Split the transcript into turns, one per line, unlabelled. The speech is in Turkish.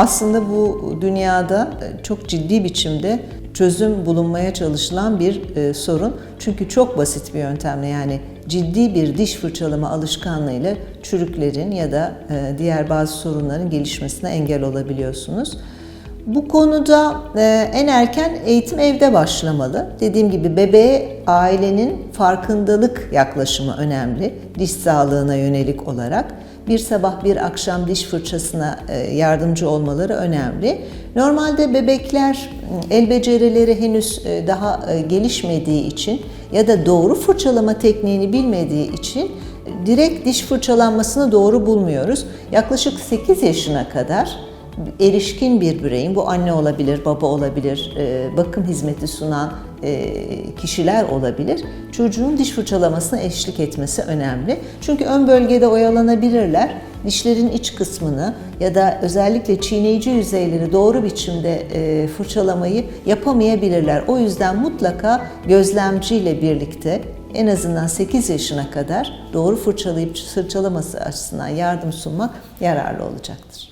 Aslında bu dünyada çok ciddi biçimde çözüm bulunmaya çalışılan bir e, sorun. Çünkü çok basit bir yöntemle yani ciddi bir diş fırçalama alışkanlığıyla çürüklerin ya da e, diğer bazı sorunların gelişmesine engel olabiliyorsunuz. Bu konuda e, en erken eğitim evde başlamalı. Dediğim gibi bebeğe ailenin farkındalık yaklaşımı önemli diş sağlığına yönelik olarak. Bir sabah bir akşam diş fırçasına e, yardımcı olmaları önemli. Normalde bebekler el becerileri henüz e, daha e, gelişmediği için ya da doğru fırçalama tekniğini bilmediği için direkt diş fırçalanmasını doğru bulmuyoruz. Yaklaşık 8 yaşına kadar erişkin bir bireyin, bu anne olabilir, baba olabilir, bakım hizmeti sunan kişiler olabilir. Çocuğun diş fırçalamasına eşlik etmesi önemli. Çünkü ön bölgede oyalanabilirler. Dişlerin iç kısmını ya da özellikle çiğneyici yüzeyleri doğru biçimde e, fırçalamayı yapamayabilirler. O yüzden mutlaka gözlemciyle birlikte en azından 8 yaşına kadar doğru fırçalayıp fırçalaması açısından yardım sunmak yararlı olacaktır.